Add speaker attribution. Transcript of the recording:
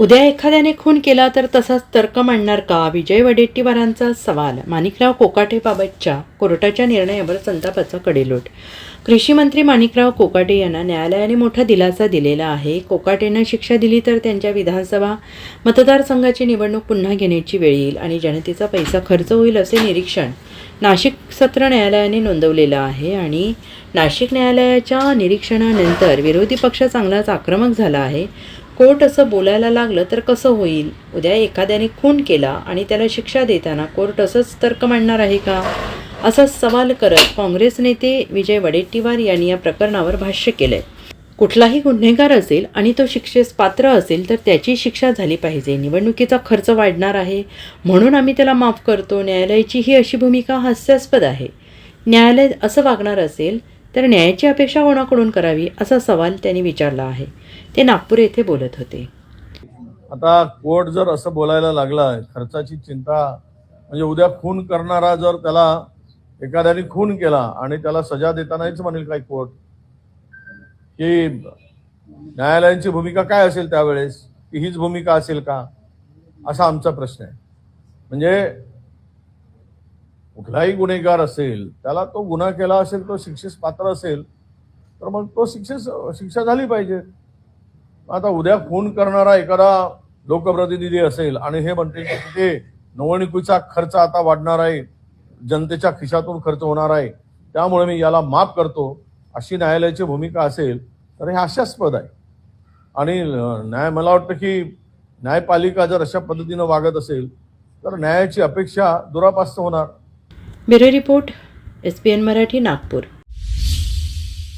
Speaker 1: उद्या एखाद्याने खून केला तर तसाच तर्क मांडणार का? विजय वडेट्टीवारांचा सवाल. माणिकराव कोकाटेबाबतच्या कोर्टाच्या निर्णयावर संतापाचा कडेलोट. कृषी मंत्री माणिकराव कोकाटे यांना न्यायालयाने मोठा दिलासा दिलेला आहे. कोकाटेनं शिक्षा दिली तर त्यांच्या विधानसभा मतदारसंघाची निवडणूक पुन्हा घेण्याची वेळ येईल आणि जनतेचा पैसा खर्च होईल असे निरीक्षण नाशिक सत्र न्यायालयाने नोंदवलेलं आहे आणि नाशिक न्यायालयाच्या निरीक्षणानंतर विरोधी पक्ष चांगलाच आक्रमक झाला आहे. कोर्ट असं बोलायला लागलं तर कसं होईल? उद्या एखाद्याने खून केला आणि त्याला शिक्षा देताना कोर्ट असंच तर्क मांडणार आहे का? असा सवाल करत काँग्रेस नेते विजय वडेट्टीवार यांनी या प्रकरणावर भाष्य केलंय. कुठलाही गुन्हेगार असेल आणि तो शिक्षेस पात्र असेल तर त्याची शिक्षा झाली पाहिजे. निवडणुकीचा खर्च वाढणार आहे. म्हणून आम्ही त्याला माफ करतो. न्यायालयाची ही अशी भूमिका हास्यास्पद आहे. न्यायालय असं वागणार असेल तर न्यायाची अपेक्षा कोणाकडून करावी असा सवाल त्यांनी विचारला आहे. ते नागपूर येथे बोलत होते.
Speaker 2: आता कोर्ट जर असं बोलायला लागला खर्चाची चिंता म्हणजे उद्या खून करणारा जर त्याला एखाद्याने खून केला आणि त्याला सजा देतानाच म्हणेल काय कोर्ट की न्यायालयांची भूमिका काय असेल त्यावेळेस? की हीच भूमिका असेल का? असा आमचा प्रश्न आहे. म्हणजे कुठलाही गुन्हेगार असेल त्याला तो गुन्हा केला असेल तो शिक्षेस पात्र असेल तर मग तो शिक्षेस शिक्षा झाली पाहिजे. आता उद्या खून करणारा एखादा लोकप्रतिनिधी असेल आणि हे म्हणते की ते निवडणुकीचा खर्च आता वाढणार आहे जनतेच्या खिशातून खर्च होणार आहे त्यामुळे मी याला माफ करतो अशी न्यायालयाची भूमिका असेल तर हे हास्यास्पद आहे. आणि न्याय मला वाटतं की न्यायपालिका जर अशा पद्धतीनं वागत असेल तर न्यायाची अपेक्षा दुरापास्त होणार.
Speaker 1: Bureau report S P N Marathi Nagpur.